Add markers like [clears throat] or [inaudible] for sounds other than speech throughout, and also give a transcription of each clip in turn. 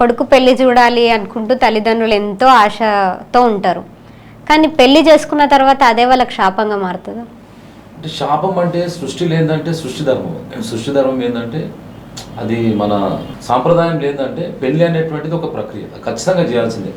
కొడుకు పెళ్ళి చూడాలి అనుకుంటూ తల్లిదండ్రులు ఎంతో ఆశతో ఉంటారు. కానీ పెళ్ళి చేసుకున్న తర్వాత అదే వాళ్ళకి శాపంగా మారుతుందా? అంటే శాపం అంటే సృష్టిలో ఏంటంటే సృష్టి ధర్మం. సృష్టి ధర్మం ఏంటంటే అది మన సాంప్రదాయం ఏంటంటే పెళ్ళి అనేటువంటిది ఒక ప్రక్రియ. ఖచ్చితంగా చేయాల్సిందే.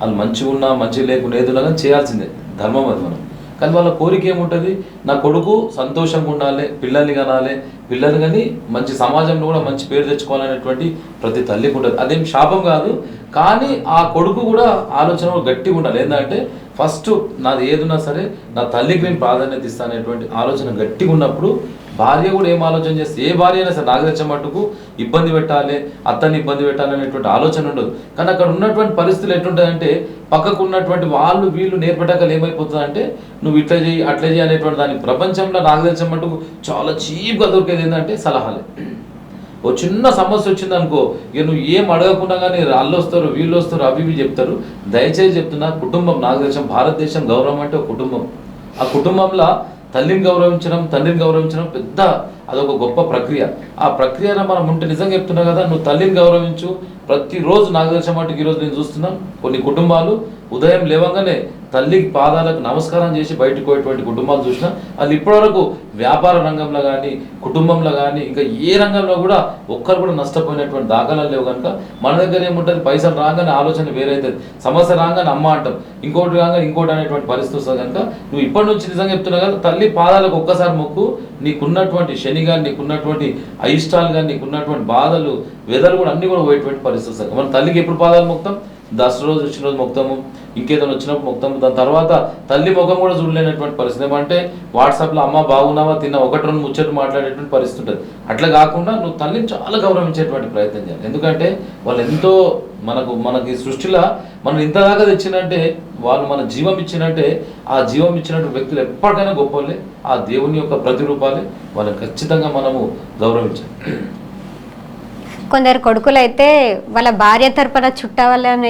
వాళ్ళు మంచిగా ఉన్నా మంచి లేకుండా ఏదున్నా కానీ చేయాల్సిందే. ధర్మం అది మనం. కానీ వాళ్ళ కోరిక ఏముంటుంది? నా కొడుకు సంతోషంగా ఉండాలి పిల్లల్ని కనాలి పిల్లలు కానీ మంచి సమాజంలో కూడా మంచి పేరు తెచ్చుకోవాలనేటువంటి ప్రతి తల్లికి ఉంటుంది. అదేం శాపం కాదు. కానీ ఆ కొడుకు కూడా ఆలోచన గట్టిగా ఉండాలి. ఏంటంటే ఫస్ట్ నాది ఏదున్నా సరే నా తల్లికి నేను ప్రాధాన్యత ఇస్తానేటువంటి ఆలోచన గట్టిగా ఉన్నప్పుడు భార్య కూడా ఏం ఆలోచన చేస్తే ఏ భార్య అయినా సరే నాకు మట్టుకు ఇబ్బంది పెట్టాలి అత్తని ఇబ్బంది పెట్టాలి అనేటువంటి ఆలోచన ఉండదు. కానీ అక్కడ ఉన్నటువంటి పరిస్థితులు ఎట్లుంటాయంటే పక్కకు ఉన్నటువంటి వాళ్ళు వీళ్ళు నేర్పటాకలు ఏమైపోతుందంటే నువ్వు ఇట్లా చేయి అట్లా చేయి అనేటువంటి దాని ప్రపంచంలో నాగరచం తెలిసిన మట్టుకు చాలా చీప్గా దొరికేది ఏంటంటే సలహాలే. ఓ చిన్న సమస్య వచ్చింది అనుకో ఇక నువ్వు ఏం అడగకుండా కానీ వాళ్ళు వస్తారు వీళ్ళు వస్తారు అవి ఇవి చెప్తారు. దయచేసి చెప్తున్నా కుటుంబం నాకు భారతదేశం గౌరవం అంటే ఒక కుటుంబం. ఆ కుటుంబంలో తల్లిని గౌరవించడం తండ్రిని గౌరవించడం పెద్ద అదొక గొప్ప ప్రక్రియ. ఆ ప్రక్రియను మనం ఉంటే నిజంగా చెప్తున్నా కదా నువ్వు తల్లిని గౌరవించు. ప్రతిరోజు నాకు తెలిసిన మటుకు ఈరోజు నేను చూస్తున్నాను కొన్ని కుటుంబాలు ఉదయం లేవగానే తల్లికి పాదాలకు నమస్కారం చేసి బయటకు పోయేటువంటి కుటుంబాలు చూసినా వాళ్ళు ఇప్పటివరకు వ్యాపార రంగంలో కానీ కుటుంబంలో కానీ ఇంకా ఏ రంగంలో కూడా ఒక్కరు కూడా నష్టపోయినటువంటి దాఖలాలు లేవు కనుక మన దగ్గర ఏముంటుంది? పైసలు రాగానే ఆలోచన వేరైతుంది. సమస్య రాగానే అమ్మ అంటాం. ఇంకోటి రాగానే ఇంకోటి అనేటువంటి పరిస్థితి వస్తుంది కనుక నువ్వు ఇప్పటి నుంచి నిజంగా చెప్తున్నావు కదా తల్లి పాదాలకు ఒక్కసారి మొక్కు నీకున్నటువంటి శని కానీ నీకున్నటువంటి అయిష్టాలు కానీ నీకున్నటువంటి బాధలు వెదలు కూడా అన్ని కూడా పోయేటువంటి పరిస్థితి వస్తుంది మన తల్లికి ఎప్పుడు పాదాలు మొత్తం దసరా రోజు వచ్చిన రోజు మొత్తము ఇంకేదైనా వచ్చినప్పుడు మొత్తం దాని తర్వాత తల్లి ముఖం కూడా చూడలేనటువంటి పరిస్థితి. ఏమంటే వాట్సాప్లో అమ్మ బాగున్నావా తిన్నా ఒకటి రెండు ముచ్చట్లు మాట్లాడేటువంటి పరిస్థితి ఉంటుంది. అట్లా కాకుండా నువ్వు తల్లిని చాలా గౌరవించేటువంటి ప్రయత్నం చేయాలి. ఎందుకంటే వాళ్ళు ఎంతో మనకు మనకి సృష్టిలో మనం ఇంతదాకా తెచ్చినంటే వాళ్ళు మన జీవం ఇచ్చినంటే ఆ జీవం ఇచ్చినటువంటి వ్యక్తులు ఎప్పటికైనా గొప్పలే ఆ దేవుని యొక్క ప్రతిరూపాలే. వాళ్ళని ఖచ్చితంగా మనము గౌరవించాలి. కొందరు కొడుకులు అయితే వాళ్ళ భార్య తరపున చుట్ట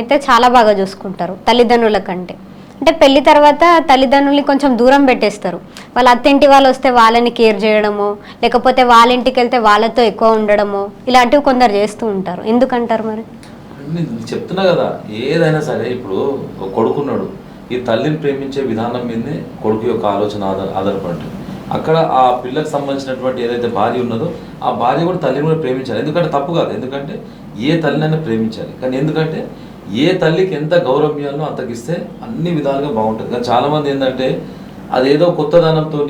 అయితే చాలా బాగా చూసుకుంటారు తల్లిదండ్రుల కంటే. అంటే పెళ్ళి తర్వాత తల్లిదండ్రుల్ని కొంచెం దూరం పెట్టేస్తారు. వాళ్ళ అత్తింటి వాళ్ళు వస్తే వాళ్ళని కేర్ చేయడము లేకపోతే వాళ్ళ ఇంటికి వెళ్తే వాళ్ళతో ఎక్కువ ఉండడము ఇలాంటివి కొందరు చేస్తూ ఉంటారు. ఎందుకంటారు మరి? చెప్తున్నా కదా ఏదైనా సరే ఇప్పుడు కొడుకున్నాడు. ఈ తల్లిని ప్రేమించే విధానం మీదనే కొడుకు యొక్క ఆలోచన ఆధార ఆధారపడి అక్కడ ఆ పిల్లకు సంబంధించినటువంటి ఏదైతే భార్య ఉన్నదో ఆ భార్య కూడా తల్లిని కూడా ప్రేమించాలి. ఎందుకంటే తప్పు కాదు. ఎందుకంటే ఏ తల్లినైనా ప్రేమించాలి. కానీ ఎందుకంటే ఏ తల్లికి ఎంత గౌరవం ఇవ్వాలో అంతకిస్తే అన్ని విధాలుగా బాగుంటుంది. కానీ చాలామంది ఏంటంటే అదేదో కొత్తదనంతో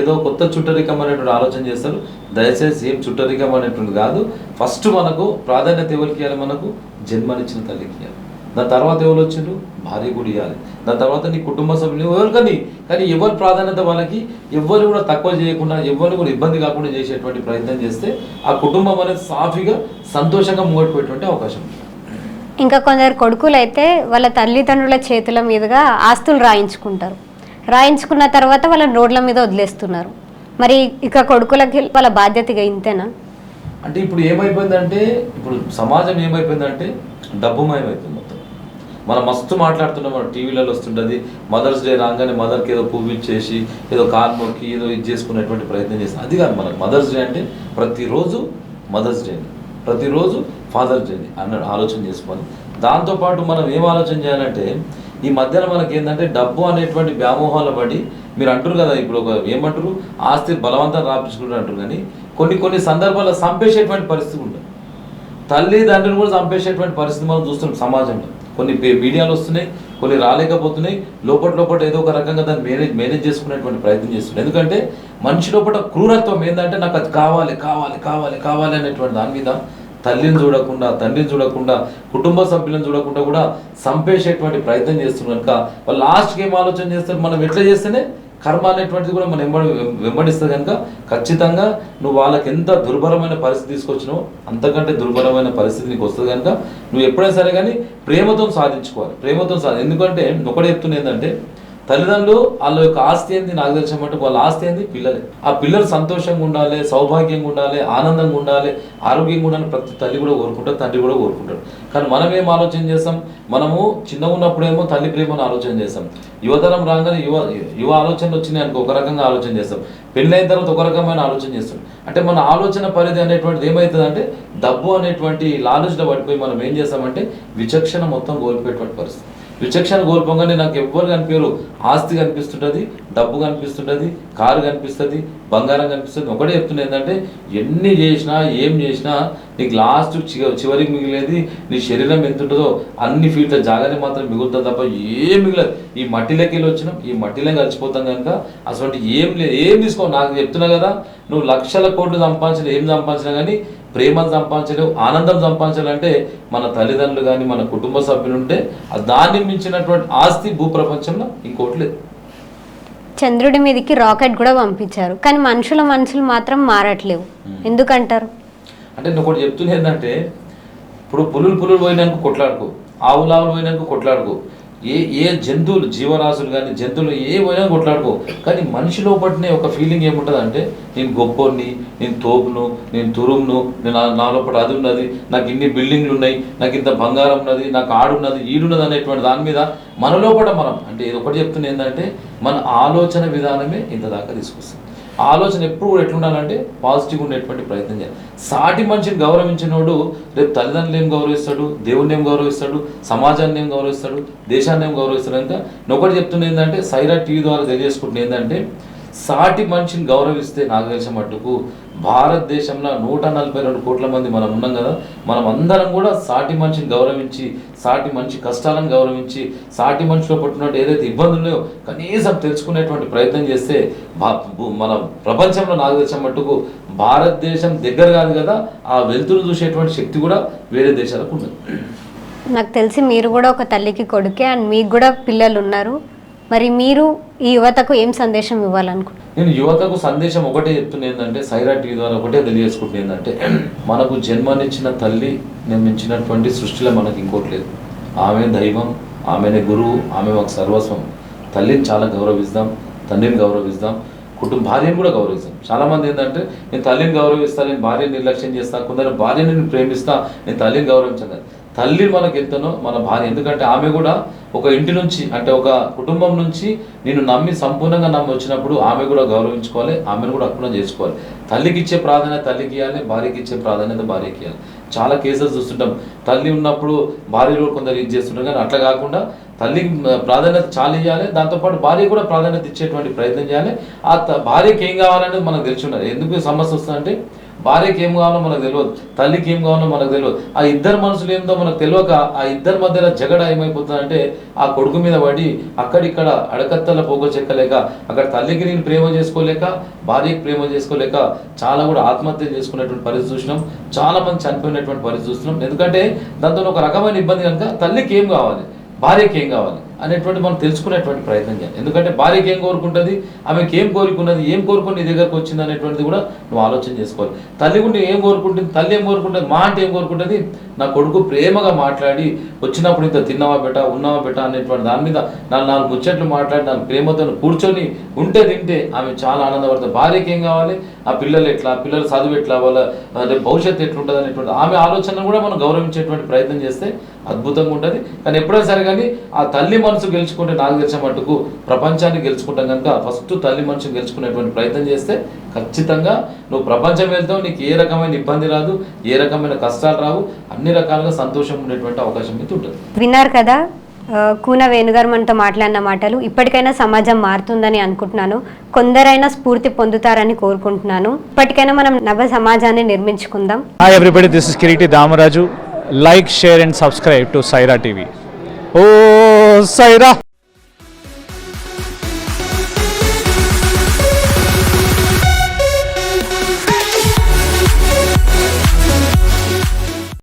ఏదో కొత్త చుట్టరికం అనేటువంటి ఆలోచన చేస్తారు. దయచేసి ఏం చుట్టరికం అనేటువంటి కాదు. ఫస్ట్ మనకు ప్రాధాన్యత ఎవరికి ఇవ్వాలి మనకు? జన్మనిచ్చిన తల్లికి ఇవ్వాలి దాని తర్వాత ఎవరు వచ్చిండ్రు భార్య కూడా ఇవ్వాలి దాని తర్వాత నీ కుటుంబ సభ్యులు ఎవరు? కానీ కానీ ఎవరి ప్రాధాన్యత వాళ్ళకి ఎవరు కూడా తక్కువ చేయకుండా ఎవరు కూడా ఇబ్బంది కాకుండా చేసేటువంటి ప్రయత్నం చేస్తే ఆ కుటుంబం అనేది సాఫీగా సంతోషంగా ముంగడిపోయేటువంటి అవకాశం ఇంకా కొందరు కొడుకులు అయితే వాళ్ళ తల్లిదండ్రుల చేతుల మీదుగా ఆస్తులు రాయించుకుంటారు. రాయించుకున్న తర్వాత వాళ్ళని రోడ్ల మీద వదిలేస్తున్నారు. మరి ఇక కొడుకులకి వాళ్ళ బాధ్యతగా ఇంతేనా? అంటే ఇప్పుడు ఏమైపోయిందంటే ఇప్పుడు సమాజం ఏమైపోయిందంటే డబ్బుమయమైపోయింది మొత్తం మనం మస్తు మాట్లాడుతున్నాం మన టీవీలలో వస్తుంటుంది. మదర్స్ డే రాగానే మదర్కి ఏదో పువ్వు ఇచ్చేసి ఏదో కార్ మొక్కి ఏదో ఇది చేసుకునేటువంటి ప్రయత్నం చేస్తాం. అది కాదు మనకు. మదర్స్ డే అంటే ప్రతిరోజు మదర్స్ డే ప్రతిరోజు ఫాదర్స్ డేని అన్న ఆలోచన చేసుకోవాలి దాంతోపాటు మనం ఏం ఆలోచన చేయాలంటే ఈ మధ్యన మనకి ఏంటంటే డబ్బు అనేటువంటి వ్యామోహాలు పడి మీరు అంటారు కదా ఇప్పుడు ఒక ఏమంటారు? ఆస్తి బలవంతం రాపించుకుంటారు అంటారు కానీ కొన్ని కొన్ని సందర్భాల్లో చంపేసేటువంటి పరిస్థితి ఉంటుంది. తల్లిదండ్రులు కూడా చంపేసేటువంటి పరిస్థితి మనం చూస్తున్నాం సమాజంలో. కొన్ని పే- మీడియాలు వస్తున్నాయి కొన్ని రాలేకపోతున్నాయి లోపల లోపల ఏదో ఒక రకంగా దాన్ని మేనేజ్ మేనేజ్ చేసుకునేటువంటి ప్రయత్నం చేస్తున్నాయి. ఎందుకంటే మనిషి లోపల క్రూరత్వం ఏంటంటే నాకు అది కావాలి కావాలి కావాలి కావాలి అనేటువంటి దాని మీద తల్లిని చూడకుండా తండ్రిని చూడకుండా కుటుంబ సభ్యులను చూడకుండా కూడా సంపేసేటువంటి ప్రయత్నం చేస్తున్నారు. కనుక వాళ్ళు లాస్ట్కి ఏం ఆలోచన చేస్తారు? మనం ఎట్లా చేస్తేనే కర్మ అనేటువంటిది కూడా మనం వెంబడి వెంబడిస్తే కనుక ఖచ్చితంగా నువ్వు వాళ్ళకి ఎంత దుర్భరమైన పరిస్థితి తీసుకొచ్చినావో అంతకంటే దుర్భరమైన పరిస్థితి నీకు వస్తుంది కనుక నువ్వు ఎప్పుడైనా సరే కానీ ప్రేమతో సాధించుకోవాలి. ప్రేమతో సాధి ఎందుకంటే ఒకటే చెప్తున్నా ఏంటంటే తల్లిదండ్రులు వాళ్ళ యొక్క ఆస్తి ఏంది నాకు తెలిసిన మటుకు వాళ్ళ ఆస్తి ఏంది? పిల్లలే. ఆ పిల్లలు సంతోషంగా ఉండాలి సౌభాగ్యంగా ఉండాలి ఆనందంగా ఉండాలి ఆరోగ్యంగా ఉండాలని ప్రతి తల్లి కూడా కోరుకుంటారు తండ్రి కూడా కోరుకుంటారు. కానీ మనం ఏం ఆలోచన చేస్తాం? మనము చిన్నగా ఉన్నప్పుడేమో తల్లి ప్రేమను ఆలోచన చేస్తాం. యువతరం రాగానే యువ యువ ఆలోచనలు వచ్చినాయి అనుకో ఒక రకంగా ఆలోచన చేస్తాం. పెళ్ళైన తర్వాత ఒక రకమైన ఆలోచన చేస్తాం. అంటే మన ఆలోచన పరిధి అనేటువంటిది ఏమవుతుందంటే డబ్బు అనేటువంటి లాలజ్లో పడిపోయి మనం ఏం చేస్తామంటే విచక్షణ మొత్తం కోల్పోయేటువంటి పరిస్థితి. విచక్షణ కోల్పోగానే నాకు ఎవ్వరు కనిపించరు. ఆస్తి కనిపిస్తుంటుంది డబ్బు కనిపిస్తుంటుంది కారు కనిపిస్తుంది బంగారం కనిపిస్తుంది. ఒకటే చెప్తున్నా ఏంటంటే ఎన్ని చేసినా ఏం చేసినా నీకు లాస్ట్ చివరికి మిగిలేది నీ శరీరం ఎంత ఉంటుందో అన్ని ఫీట్ల జాగానే మాత్రం మిగులుతుంది తప్ప ఏం మిగలదు. ఈ మట్టిలోకి వెళ్ళి వచ్చినాం ఈ మట్టిలో కలిసిపోతాం కనుక అసలు ఏం లేదు ఏం తీసుకో నాకు చెప్తున్నా కదా నువ్వు లక్షల కోట్లు సంపాదించిన ఏం సంపాదించినా కానీ ప్రేమను సంపాదించలేవు ఆనందం సంపాదించాలంటే మన తల్లిదండ్రులు కానీ మన కుటుంబ సభ్యులు ఉంటే దాన్ని మించినటువంటి ఆస్తి భూప్రపంచంలో ఇంకోటి లేదు. చంద్రుడి మీదకి రాకెట్ కూడా పంపించారు. కానీ మనుషుల మనసులు మాత్రం మారట్లేవు. ఎందుకంటారు? అంటే నేను ఒకటి చెప్తున్నా ఏంటంటే ఇప్పుడు పులులు పులులు పోయినాక కొట్లాడుకో ఆవులు ఆవులు పోయినాక కొట్లాడుకో. ఏ ఏ జంతువులు జీవరాశులు కానీ జంతువులు ఏ పోయినా కొట్లాడుకో. కానీ మనిషి లోపలనే ఒక ఫీలింగ్ ఏముంటుంది అంటే నేను గొప్పోడిని నేను తోపును నేను తురుమును నేను నా- నా లోపల అది ఉన్నది నాకు ఇన్ని బిల్డింగ్లు ఉన్నాయి నాకు ఇంత బంగారం ఉన్నది నాకు ఆడున్నది ఈడున్నది అనేటువంటి దాని మీద మన లోపల మనం అంటే ఇది ఒకటి చెప్తున్నా ఏంటంటే మన ఆలోచన విధానమే ఇంత దాకా తీసుకొస్తుంది. ఆలోచన ఎప్పుడు కూడా ఎట్లుండాలంటే పాజిటివ్ ఉండేటువంటి ప్రయత్నం చేయాలి. సాటి మనిషిని గౌరవించినోడు రేపు తల్లిదండ్రులు ఏం గౌరవిస్తాడు దేవుణ్ణి ఏం గౌరవిస్తాడు సమాజాన్ని ఏం గౌరవిస్తాడు దేశాన్ని ఏం గౌరవిస్తాడు ఇంకా నొకటి చెప్తున్న ఏంటంటే సైరా టీవీ ద్వారా తెలియజేసుకుంటున్నా ఏంటంటే సాటి మనిషిని గౌరవిస్తే నాకు తెలిసిన మట్టుకు భారతదేశంలో నూట నలభై రెండు కోట్ల మంది మనం ఉన్నాం కదా మనం అందరం కూడా సాటి మనిషిని గౌరవించి సాటి మనిషి కష్టాలను గౌరవించి సాటి మనిషిలో పుట్టినట్టు ఏదైతే ఇబ్బందులు ఉన్నాయో కనీసం తెలుసుకునేటువంటి ప్రయత్నం చేస్తే మన ప్రపంచంలో నాకు తెలిసిన మట్టుకు భారతదేశం దగ్గర కాదు కదా ఆ వెలుతురు చూసేటువంటి శక్తి కూడా వేరే దేశాలకు ఉన్నది నాకు తెలిసి మీరు కూడా ఒక తల్లికి కొడుకే అండ్ మీకు కూడా పిల్లలు ఉన్నారు. మరి మీరు ఈ యువతకు ఏం సందేశం ఇవ్వాలనుకుంటున్నారు? నేను యువతకు సందేశం ఒకటే చెప్తున్నా ఏంటంటే సైరా టీవీ ద్వారా ఒకటే తెలియజేసుకుంటుంది ఏంటంటే [clears throat] మనకు జన్మనిచ్చిన తల్లి నిర్మించినటువంటి సృష్టిలో మనకి ఇంకోటి లేదు. ఆమె దైవం ఆమెనే గురువు ఆమె మాకు సర్వస్వం. తల్లిని చాలా గౌరవిస్తాం తండ్రిని గౌరవిస్తాం కుటుంబ భార్యను కూడా గౌరవిస్తాం. చాలామంది ఏంటంటే నేను తల్లిని గౌరవిస్తాను నేను భార్యని నిర్లక్ష్యం చేస్తా కొందరు భార్యని నేను ప్రేమిస్తా నేను తల్లిని గౌరవించాను. తల్లి మనకి ఎంతనో మన భార్య. ఎందుకంటే ఆమె కూడా ఒక ఇంటి నుంచి అంటే ఒక కుటుంబం నుంచి నేను నమ్మి సంపూర్ణంగా నమ్మి వచ్చినప్పుడు ఆమె కూడా గౌరవించుకోవాలి ఆమెను కూడా అర్పణ చేసుకోవాలి. తల్లికి ఇచ్చే ప్రాధాన్యత తల్లికి ఇవ్వాలి భార్యకి ఇచ్చే ప్రాధాన్యత భార్యకి ఇవ్వాలి చాలా కేసెస్ చూస్తుంటాం. తల్లి ఉన్నప్పుడు భార్యలు కొందరు ఇది చేస్తుంటాం కానీ అట్లా కాకుండా తల్లికి ప్రాధాన్యత చాలా ఇవ్వాలి దాంతోపాటు భార్య కూడా ప్రాధాన్యత ఇచ్చేటువంటి ప్రయత్నం చేయాలి. ఆ త- భార్యకి ఏం కావాలనేది మనకు తెలిసి ఉండాలి. ఎందుకు సమస్య వస్తుందంటే భార్యకి ఏం కావాలో మనకు తెలియదు తల్లికి ఏం కావాలో మనకు తెలియదు. ఆ ఇద్దరు మనసులు ఏందో మనకు తెలియక ఆ ఇద్దరి మధ్యలో జగడ ఏమైపోతుందంటే ఆ కొడుకు మీద పడి అక్కడిక్కడ అడకత్తల పోగో చెక్కలేక అక్కడ తల్లికి నేను ప్రేమ చేసుకోలేక భార్యకి ప్రేమ చేసుకోలేక చాలా కూడా ఆత్మహత్య చేసుకునేటువంటి పరిస్థితి చూసినాం. చాలా మంది చనిపోయినటువంటి పరిస్థితి చూస్తున్నాం. ఎందుకంటే దాంతో ఒక రకమైన ఇబ్బంది కనుక తల్లికి ఏం కావాలి భార్యకి ఏం కావాలి? అనేటువంటి మనం తెలుసుకునేటువంటి ప్రయత్నం చేయాలి. ఎందుకంటే భార్యకి ఏం కోరుకుంటుంది ఆమెకి ఏం కోరుకున్నది ఏం కోరుకుని నీ దగ్గరకు వచ్చింది అనేటువంటిది కూడా నువ్వు ఆలోచన చేసుకోవాలి. తల్లి కూడా ఏం కోరుకుంటుంది తల్లి ఏం కోరుకుంటుంది మా అంటే ఏం కోరుకుంటుంది నా కొడుకు ప్రేమగా మాట్లాడి వచ్చినప్పుడు ఇంత తిన్నావా బెట? ఉన్నావా బెట? అనేటువంటి దాని మీద నాలుగు నాలుగు ముచ్చట్లు మాట్లాడి నాకు ప్రేమతో కూర్చొని ఉంటే తింటే ఆమె చాలా ఆనందపడుతుంది. భార్యకి ఏం కావాలి? ఆ పిల్లలు ఎట్లా? పిల్లలు చదువు ఎట్లా? వాళ్ళ రేపు భవిష్యత్తు ఎట్లుంటుంది అనేటువంటి ఆమె ఆలోచన కూడా మనం గౌరవించేటువంటి ప్రయత్నం చేస్తే అద్భుతంగా ఉంటుంది. కానీ ఎప్పుడైనా సరే కానీ ఆ తల్లి మనసు గెలుచుకుంటే నాకు తెలిసిన మట్టుకు ప్రపంచాన్ని గెలుచుకుంటాం కనుక ఫస్ట్ తల్లి మనసు గెలుచుకునేటువంటి ప్రయత్నం చేస్తే ఖచ్చితంగా నువ్వు ప్రపంచం వెళ్తావు నీకు ఏ రకమైన ఇబ్బంది రాదు ఏ రకమైన కష్టాలు రావు అన్ని రకాలుగా సంతోషం ఉండేటువంటి అవకాశం అయితే ఉంటుంది. విన్నారు కదా? కూన వేణుగారు మనతో మాట్లాడిన మాటలు ఇప్పటికైనా సమాజం మారుతుందని అనుకుంటున్నాను. కొందరైనా స్ఫూర్తి పొందుతారని కోరుకుంటున్నాను. ఇప్పటికైనా మనం నవ సమాజాన్ని నిర్మించుకుందాం. Hi everybody, this is Kiriti Damaraju. Like, share and subscribe to Saira TV. Oh, হোসাইরা